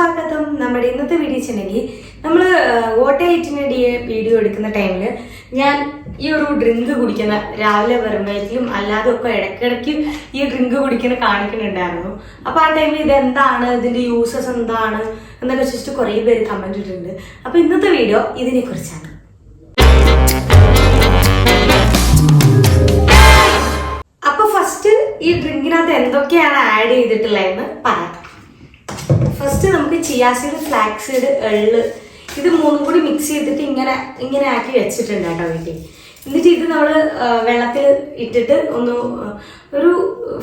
സ്വാഗതം. നമ്മുടെ ഇന്നത്തെ വീഡിയോ വെച്ചിട്ടുണ്ടെങ്കിൽ നമ്മൾ വോട്ട് ഡി വീഡിയോ എടുക്കുന്ന ടൈമിൽ ഞാൻ ഈ ഒരു ഡ്രിങ്ക് കുടിക്കുന്ന രാവിലെ വരുമ്പോഴേക്കും അല്ലാതെ ഒക്കെ ഇടയ്ക്കിടയ്ക്ക് ഈ ഡ്രിങ്ക് കുടിക്കുന്ന കാണിക്കുന്നുണ്ടായിരുന്നു. അപ്പോൾ ആ ടൈമിൽ ഇതെന്താണ്? ഇതിന്റെ യൂസസ് എന്താണ്? എന്നൊക്കെ വെച്ചിട്ട് കുറേ പേര് കമന്റ് ഇട്ടിട്ടുണ്ട്. അപ്പോൾ ഇന്നത്തെ വീഡിയോ ഇതിനെക്കുറിച്ചാണ്. അപ്പോൾ ഫസ്റ്റ് ഈ ഡ്രിങ്കിനകത്ത് എന്തൊക്കെയാണ് ആഡ് ചെയ്തിട്ടുള്ളതെന്ന് പറയാം. ഫസ്റ്റ് നമുക്ക് ചിയാസീഡ് ഫ്ലാക്സ് സീഡ് എള്ള് ഇത് മൂന്നും കൂടി മിക്സ് ചെയ്തിട്ട് ഇങ്ങനെ ഇങ്ങനെ ആക്കി വെച്ചിട്ടുണ്ട് കേട്ടോ വീട്ടിൽ. എന്നിട്ട് ഇത് നമ്മൾ വെള്ളത്തിൽ ഇട്ടിട്ട് ഒന്ന് ഒരു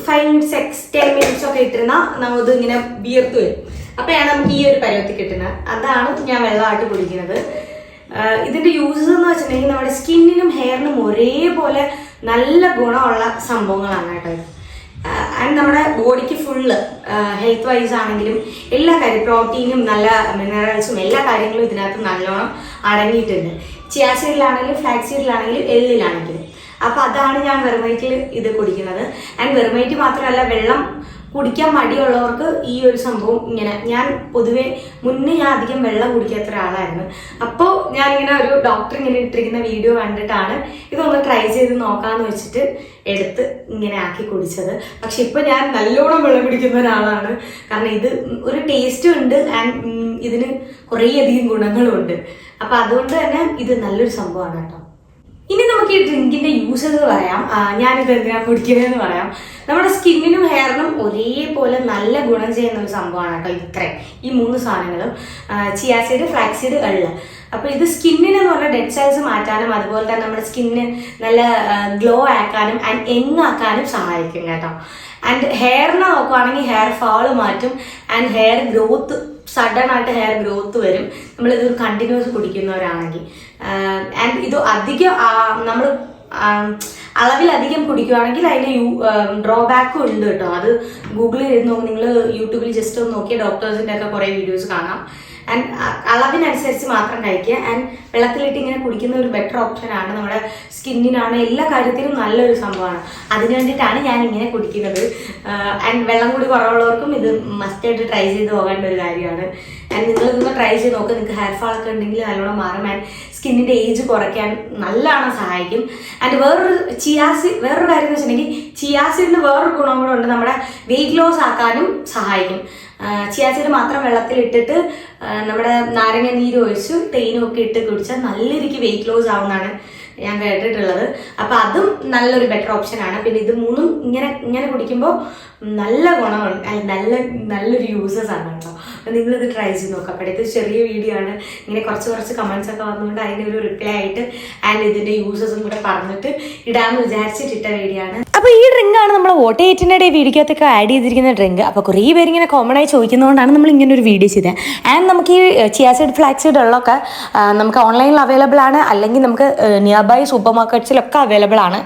five minutes x ten minutes ഒക്കെ ഇട്ടിരുന്നാൽ നമ്മളിത് ഇങ്ങനെ വിയർത്ത് വരും. അപ്പോഴാണ് നമുക്ക് ഈ ഒരു പരുവത്തിൽ കിട്ടുന്നത്. അതാണ് ഞാൻ വെള്ളമായിട്ട് കുടിക്കുന്നത്. ഇതിന്റെ യൂസസ് എന്ന് വെച്ചിട്ടുണ്ടെങ്കിൽ നമ്മുടെ സ്കിന്നിനും ഹെയറിനും ഒരേപോലെ നല്ല ഗുണമുള്ള സംഭവങ്ങളാണ് കേട്ടോ ആൻഡ് നമ്മുടെ ബോഡിക്ക് ഫുള്ള് ഹെൽത്ത് വൈസ് ആണെങ്കിലും എല്ലാ കാര്യം പ്രോട്ടീനും നല്ല മിനറൽസും എല്ലാ കാര്യങ്ങളും ഇതിനകത്ത് നല്ലോണം അടങ്ങിയിട്ടുണ്ട്. ചിയാ സീഡിലാണെങ്കിലും എള്ളിലാണെങ്കിലും അപ്പോൾ അതാണ് ഞാൻ വെറുമൈറ്റിൽ ഇത് കുടിക്കുന്നത്. ആൻഡ് വെറുമൈറ്റ് മാത്രമല്ല വെള്ളം കുടിക്കാൻ മടിയുള്ളവർക്ക് ഈ ഒരു സംഭവം ഇങ്ങനെ ഞാൻ പൊതുവെ മുന്നേ ഞാൻ അധികം വെള്ളം കുടിക്കാത്ത ഒരാളായിരുന്നു. അപ്പോൾ ഞാൻ ഇങ്ങനെ ഒരു ഡോക്ടർ ഇങ്ങനെ ഇട്ടിരിക്കുന്ന വീഡിയോ കണ്ടിട്ടാണ് ഇതൊന്ന് ട്രൈ ചെയ്ത് നോക്കാമെന്ന് വെച്ചിട്ട് എടുത്ത് ഇങ്ങനെ ആക്കി കുടിച്ചത്. പക്ഷെ ഇപ്പൊ ഞാൻ നല്ലോണം വെള്ളം കുടിക്കുന്ന ഒരാളാണ്. കാരണം ഇത് ഒരു ടേസ്റ്റും ഉണ്ട് ആൻഡ് ഇതിന് കുറേയധികം ഗുണങ്ങളും ഉണ്ട് അപ്പൊ അതുകൊണ്ട് തന്നെ ഇത് നല്ലൊരു സംഭവമാണ് കേട്ടോ. ഇനി നമുക്ക് ഈ ഡ്രിങ്കിന്റെ യൂസസ് പറയാം ഞാനിത് എന്തിനാ കുടിക്കുന്നതെന്ന് പറയാം. നമ്മുടെ സ്കിന്നിനും ഹെയറിനും ഒരേപോലെ നല്ല ഗുണം ചെയ്യുന്ന ഒരു സംഭവമാണ് കേട്ടോ ഇത്രയും. ഈ മൂന്ന് സാധനങ്ങളും. ചിയാസീഡ് ഫ്ലാക്സീഡ് എള്ള് അപ്പോൾ ഇത് സ്കിന്നിനെന്ന് പറഞ്ഞാൽ ഡെഡ് സെൽസ് മാറ്റാനും അതുപോലെ തന്നെ നമ്മുടെ സ്കിന്നിന് നല്ല ഗ്ലോ ആക്കാനും ആൻഡ് യങ് ആക്കാനും സഹായിക്കും കേട്ടോ. ആൻഡ് ഹെയറിനെ നോക്കുവാണെങ്കിൽ ഹെയർ ഫാൾ മാറ്റും ആൻഡ് ഹെയർ ഗ്രോത്ത് സഡൻ ആയിട്ട് ഹെയർ ഗ്രോത്ത് വരും. നമ്മളിത് കണ്ടിന്യൂസ് കുടിക്കുന്നവരാണെങ്കിൽ. ആൻഡ് ഇത് അധികം നമ്മൾ അളവിലധികം കുടിക്കുകയാണെങ്കിൽ അതിന് യു ഡ്രോബാക്കും ഉണ്ട് കേട്ടോ. അത് ഗൂഗിളിൽ നോക്കി. നിങ്ങൾ യൂട്യൂബിൽ ജസ്റ്റ് ഒന്ന് നോക്കിയ ഡോക്ടേഴ്സിന്റെ ഒക്കെ കുറേ വീഡിയോസ് കാണാം. ആൻഡ് അളവിനനുസരിച്ച് മാത്രം കഴിക്കുക. ആൻഡ് വെള്ളത്തിലിട്ട് ഇങ്ങനെ കുടിക്കുന്ന ഒരു ബെറ്റർ ഓപ്ഷൻ ആണ്. നമ്മുടെ സ്കിന്നിനാണ് എല്ലാ കാര്യത്തിലും നല്ലൊരു സംഭവമാണ്. അതിന് വേണ്ടിയിട്ടാണ് ഞാൻ ഇങ്ങനെ കുടിക്കുന്നത്. ആൻഡ് വെള്ളം കൂടി കുറവുള്ളവർക്കും ഇത് മസ്റ്റായിട്ട് ട്രൈ ചെയ്ത് പോകേണ്ട ഒരു കാര്യമാണ്. ആൻഡ് നിങ്ങൾ ഇതൊന്ന് ട്രൈ ചെയ്ത് നോക്കുക നിങ്ങൾക്ക് ഹെയർ ഫാൾ ഒക്കെ ഉണ്ടെങ്കിൽ നല്ലോണം മാറും. ആൻഡ് സ്കിന്നിന്റെ ഏജ് കുറയ്ക്കാൻ നല്ലോണം സഹായിക്കും. ആൻഡ് വേറൊരു ചിയാസി വേറൊരു കാര്യം എന്ന് വെച്ചിട്ടുണ്ടെങ്കിൽ ചിയാസിഡിന് വേറൊരു ഗുണം കൂടെ ഉണ്ട്. നമ്മുടെ വെയിറ്റ് ലോസ് ആക്കാനും സഹായിക്കും. ചിയാസിഡ് മാത്രം വെള്ളത്തിലിട്ടിട്ട് നമ്മുടെ നാരങ്ങ നീര് ഒഴിച്ച് തേനും ഒക്കെ ഇട്ട് കുടിച്ചാൽ നല്ല രീതിക്ക് വെയിറ്റ് ലോസ് ആവുന്നതാണ് ഞാൻ കേട്ടിട്ടുള്ളത്. അപ്പൊ അതും നല്ലൊരു ബെറ്റർ ഓപ്ഷൻ ആണ്. പിന്നെ ഇത് മൂന്നും ഇങ്ങനെ ഇങ്ങനെ കുടിക്കുമ്പോൾ നല്ല ഗുണമുണ്ട്. നല്ല നല്ലൊരു യൂസസ് ആണ്. കേട്ടോ നിങ്ങളിത് ട്രൈ ചെയ്ത് നോക്കാം. അപ്പോഴത്തെ ചെറിയ വീഡിയോ ആണ്. ഇങ്ങനെ കുറച്ച് കുറച്ച് കമൻസ് ഒക്കെ വന്നുകൊണ്ട് അതിന്റെ ഒരു റിപ്ലൈ ആയിട്ട് ആൻഡ് ഇതിന്റെ യൂസസും കൂടെ പറഞ്ഞിട്ട് ഇടാമെന്ന് വിചാരിച്ചിട്ട് ഇട്ട വീഡിയോ ആണ്. അപ്പോൾ ഈ ഡ്രിങ്ക് ആണ് നമ്മൾ വോട്ട് എയ്റ്റിന്റെ ഡേ വീഡിയോക്കൊക്കെ ആഡ് ചെയ്തിരിക്കുന്ന ഡ്രിങ്ക് അപ്പോൾ കുറേ പേര് ഇങ്ങനെ കോമൺ ആയി ചോദിക്കുന്നതുകൊണ്ടാണ് നമ്മൾ ഇങ്ങനെ ഒരു വീഡിയോ ചെയ്തത് ആൻഡ് നമുക്ക് ഈ ചിയാസൈഡ് ഫ്ലാക്സൈഡ് ഉള്ളതൊക്കെ നമുക്ക് ഓൺലൈനിൽ അവൈലബിൾ ആണ്. അല്ലെങ്കിൽ നമുക്ക് നിയർ ബൈ സൂപ്പർ മാർക്കറ്റ്സിലൊക്കെ അവൈലബിൾ ആണ്.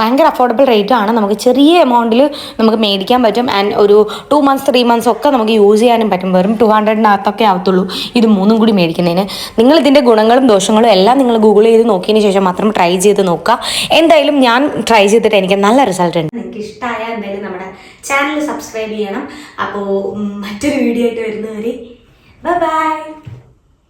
ഭയങ്കര അഫോർഡബിൾ റേറ്റ് ആണ്. നമുക്ക് ചെറിയ എമൗണ്ടിൽ നമുക്ക് മേടിക്കാൻ പറ്റും. ആൻഡ് ഒരു ടു മന്ത്സ് ത്രീ മന്ത്സ് ഒക്കെ നമുക്ക് യൂസ് ചെയ്യാനും പറ്റും. വെറും ടു ഹൺഡ്രഡിനകത്തൊക്കെ ആവത്തുള്ളൂ. ഇത് മൂന്നും കൂടി മേടിക്കുന്നതിന്. നിങ്ങൾ ഇതിന്റെ ഗുണങ്ങളും ദോഷങ്ങളും എല്ലാം നിങ്ങൾ ഗൂഗിൾ ചെയ്ത് നോക്കിയതിന് ശേഷം മാത്രം ട്രൈ ചെയ്ത് നോക്കുക. എന്തായാലും ഞാൻ ട്രൈ ചെയ്തിട്ട് എനിക്ക് നല്ല റിസൾട്ട് ഉണ്ട്. നിങ്ങൾക്ക് ഇഷ്ടമായ എന്തായാലും നമ്മുടെ ചാനൽ സബ്സ്ക്രൈബ് ചെയ്യണം. അപ്പോൾ മറ്റൊരു വീഡിയോ ആയിട്ട് വരുന്നവരെ ബൈ